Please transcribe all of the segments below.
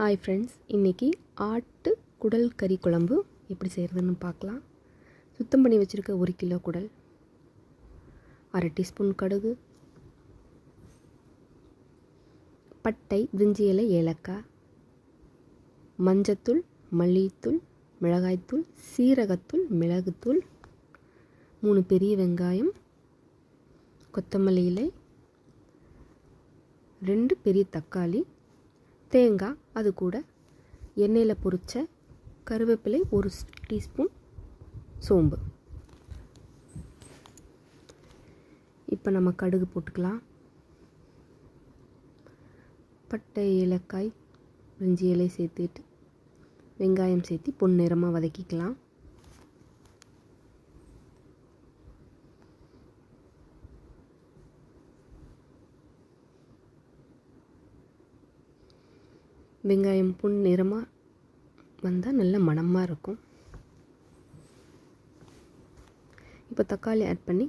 Hi friends இன்றைக்கி ஆட்டு குடல் கறி குழம்பு எப்படி செய்கிறதுன்னு பார்க்கலாம். சுத்தம் பண்ணி வச்சுருக்க ஒரு கிலோ குடல் அரை டீஸ்பூன் கடுகு பட்டை பிரிஞ்சி இலை ஏலக்காய் மஞ்சத்தூள் மல்லித்தூள் மிளகாய்த்தூள் சீரகத்தூள் மிளகுத்தூள் மூணு பெரிய வெங்காயம் கொத்தமல்லி இலை ரெண்டு பெரிய தக்காளி தேங்காய் அது கூட எண்ணெயில் பொரித்த கருவேப்பிலை ஒரு டீஸ்பூன் சோம்பு. இப்போ நம்ம கடுகு போட்டுக்கலாம். பட்டை ஏலக்காய் பிரிஞ்சி இலை சேர்த்துட்டு வெங்காயம் சேர்த்து பொன்னிறமாக வதக்கிக்கலாம். வெங்காயம் புண் நிறமாக வந்தால் நல்ல மணமாக இருக்கும். இப்போ தக்காளி ஆட் பண்ணி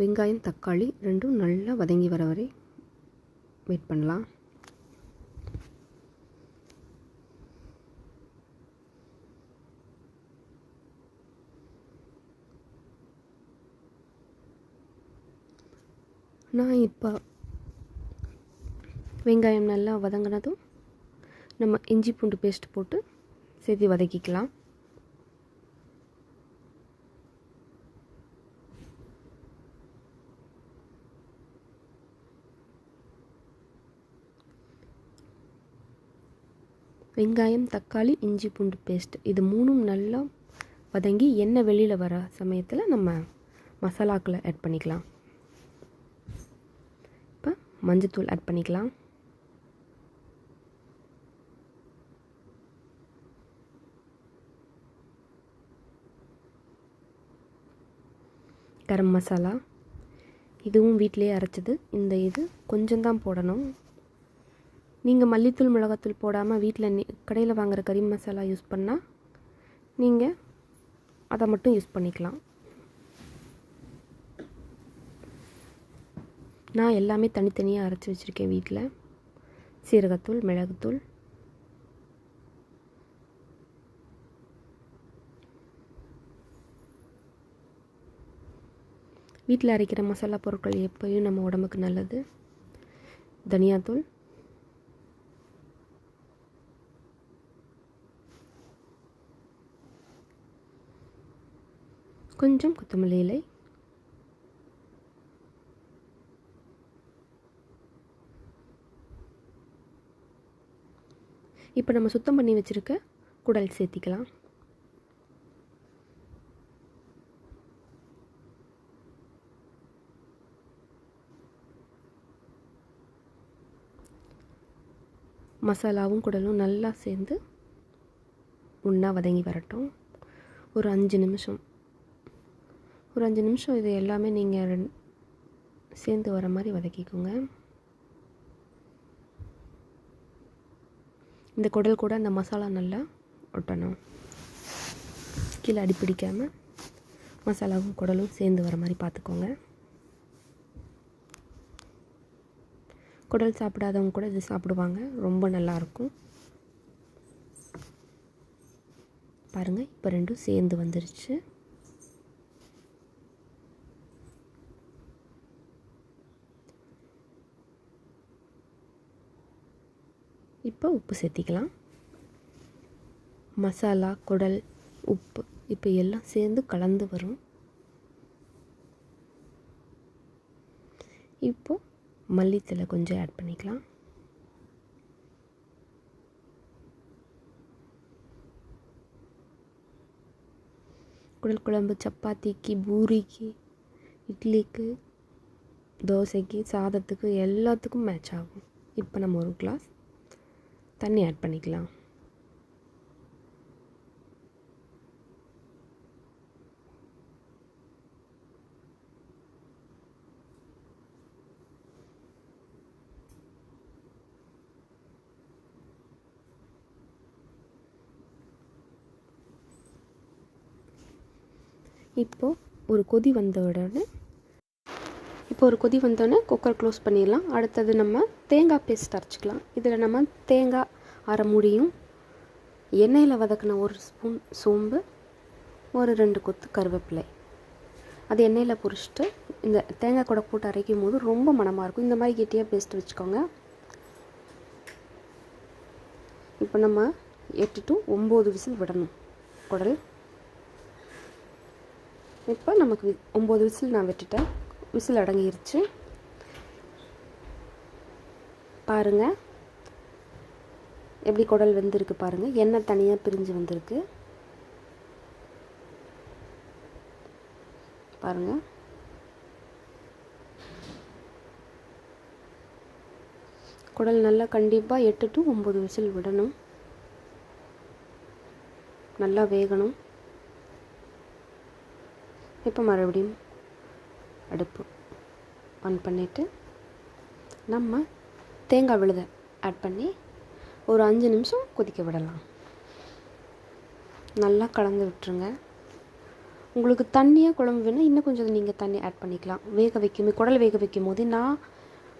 வெங்காயம் தக்காளி ரெண்டும் நல்லா வதங்கி வர வரை வெயிட் பண்ணலாம். நான் இப்போ வெங்காயம் நல்லா வதங்கினதும் நம்ம இஞ்சி பூண்டு பேஸ்ட் போட்டு சேர்த்து வதக்கிக்கலாம். வெங்காயம் தக்காளி இஞ்சி பூண்டு பேஸ்ட் இது மூணும் நல்லா வதங்கி எண்ணெய் வெளியில் வர சமயத்தில் நம்ம மசாலாக்களை ஆட் பண்ணிக்கலாம். இப்போ மஞ்சத்தூள் ஆட் பண்ணிக்கலாம். கரம் மசாலா. இதுவும் வீட்டிலே அரைச்சது. இந்த இது கொஞ்சம்தான் போடணும். நீங்கள் மல்லித்தூள் மிளகாத்தூள் போடாமல் வீட்டில் கடையில் வாங்குகிற கறி மசாலா யூஸ் பண்ணால் நீங்கள் அதை மட்டும் யூஸ் பண்ணிக்கலாம். நான் எல்லாமே தனித்தனியாக அரைச்சி வச்சுருக்கேன் வீட்டில் சீரகத்தூள் மிளகுத்தூள் வீட்டில் அரைக்கிற மசாலா பொருட்கள் எப்பயும் நம்ம உடம்புக்கு நல்லது. தனியாத்தூள். கொஞ்சம் கொத்தமல்லி இலை. இப்போ நம்ம சுத்தம் பண்ணி வச்சுருக்க குடல் சேர்த்திக்கலாம். மசாலாவும் குடலும் நல்லா சேர்ந்து ஒன்றா வதங்கி வரட்டும். ஒரு அஞ்சு நிமிஷம். ஒரு அஞ்சு நிமிஷம் இது எல்லாமே நீங்கள் ரெண் சேர்ந்து வர மாதிரி வதக்கிக்கோங்க. இந்த குடல் கூட அந்த மசாலா நல்லா ஒட்டணும். கீழே அடி பிடிக்காமல் மசாலாவும் குடலும் சேர்ந்து வர மாதிரி பார்த்துக்கோங்க. குடல் சாப்பிடாதவங்க கூட இது சாப்பிடுவாங்க. ரொம்ப நல்லாயிருக்கும். பாருங்கள் இப்போ ரெண்டும் சேர்ந்து வந்துருச்சு. இப்போ உப்பு சேர்த்திக்கலாம். மசாலா குடல் உப்பு இப்போ எல்லாம் சேர்ந்து கலந்து வரும். இப்போது மல்லித்தலை கொஞ்சம் ஆட் பண்ணிக்கலாம். குடல் குழம்பு சப்பாத்திக்கு பூரிக்கு இட்லிக்கு தோசைக்கு சாதத்துக்கு எல்லாத்துக்கும் மேட்ச் ஆகும். இப்போ நம்ம ஒரு கிளாஸ் தண்ணி ஆட் பண்ணிக்கலாம். இப்போது ஒரு கொதி வந்த உடனே இப்போ ஒரு கொதி வந்தோடனே குக்கர் க்ளோஸ் பண்ணிடலாம். அடுத்தது நம்ம தேங்காய் பேஸ்ட் அரைச்சிக்கலாம். இதில் நம்ம தேங்காய் அரை முடியும் எண்ணெயில் வதக்கின ஒரு ஸ்பூன் சோம்பு ஒரு ரெண்டு கொத்து கருவேப்பிலை. அது எண்ணெயில் பொரிச்சிட்டு இந்த தேங்காய் கூட போட்டு அரைக்கும் போது ரொம்ப மணமாக இருக்கும். இந்த மாதிரி கெட்டியாக பேஸ்ட் வச்சுக்கோங்க. இப்போ நம்ம எட்டு டு ஒம்பது விசில் விடணும். குடல் இப்போ நமக்கு வி- ஒம்பது விசில் நான் விட்டுட்டேன். விசில் அடங்கிருச்சு. பாருங்கள் எப்படி குடல் வெந்திருக்கு பாருங்கள் எண்ணெய் தனியாக பிரிஞ்சு வந்திருக்கு. பாருங்கள் குடல் நல்லா கண்டிப்பாக எட்டு டு ஒம்பது விசில் விடணும். நல்லா வேகணும். இப்போ மறுபடியும் அடுப்பு ஆன் பண்ணிவிட்டு நம்ம தேங்காய் விழுதை ஆட் பண்ணி ஒரு அஞ்சு நிமிஷம் கொதிக்க விடலாம். நல்லா கலந்து விட்டுருங்க. உங்களுக்கு தண்ணியாக குழம்பு வேணால் இன்னும் கொஞ்சம் நீங்கள் தண்ணி ஆட் பண்ணிக்கலாம். வேக வைக்கும் குடல் வேக வைக்கும் போது நான்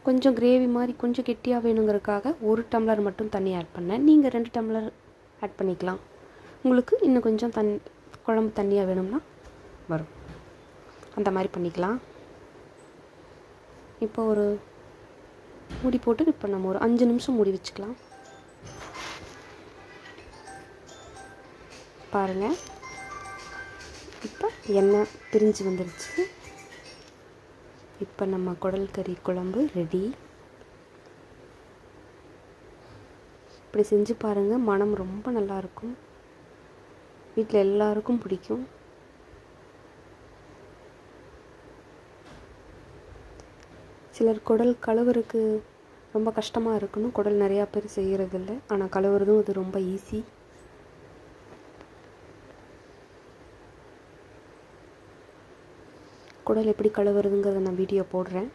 கொஞ்சம் கிரேவி மாதிரி கொஞ்சம் கெட்டியாக வேணுங்கிறதுக்காக ஒரு டம்ளர் மட்டும் தண்ணி ஆட் பண்ணேன். நீங்கள் ரெண்டு டம்ளர் ஆட் பண்ணிக்கலாம். உங்களுக்கு இன்னும் கொஞ்சம் தண் குழம்பு தண்ணியாக வேணும்னா வரும். அந்த மாதிரி பண்ணிக்கலாம். இப்போ ஒரு மூடி போட்டு இப்போ நம்ம ஒரு அஞ்சு நிமிஷம் மூடி வச்சுக்கலாம். பாருங்கள் இப்போ எண்ணெய் பிரிஞ்சு வந்துருச்சு. இப்போ நம்ம குடல் கறி குழம்பு ரெடி இப்படி செஞ்சு பாருங்கள் மனம் ரொம்ப நல்லா இருக்கும். வீட்டில் எல்லாருக்கும் பிடிக்கும். சிலர் குடல் கழுவுறதுக்கு ரொம்ப கஷ்டமாக இருக்கணும் குடல் நிறையா பேர் செய்கிறதில்ல ஆனால் கழுவுறதும் அது ரொம்ப ஈஸி குடல் எப்படி கழுவுறதுங்கிறத நான் வீடியோ போடுறேன்.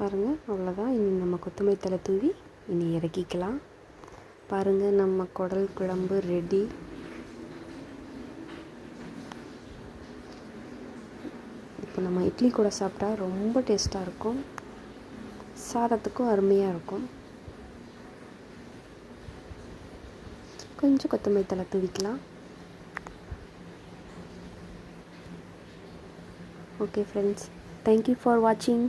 பாருங்கள் அவ்வளோதான் இனி நம்ம கொத்தமல்லி தலை தூவி இனி இறக்கிக்கலாம். பாருங்கள் நம்ம குடல் குழம்பு ரெடி இப்போ நம்ம இட்லி கூட சாப்பிட்டா ரொம்ப டேஸ்ட்டாக இருக்கும். சாதத்துக்கும் அருமையாக இருக்கும். கொஞ்சம் கொத்தமல்லி தலை தூவிக்கலாம். Okay friends thank you for வாட்சிங்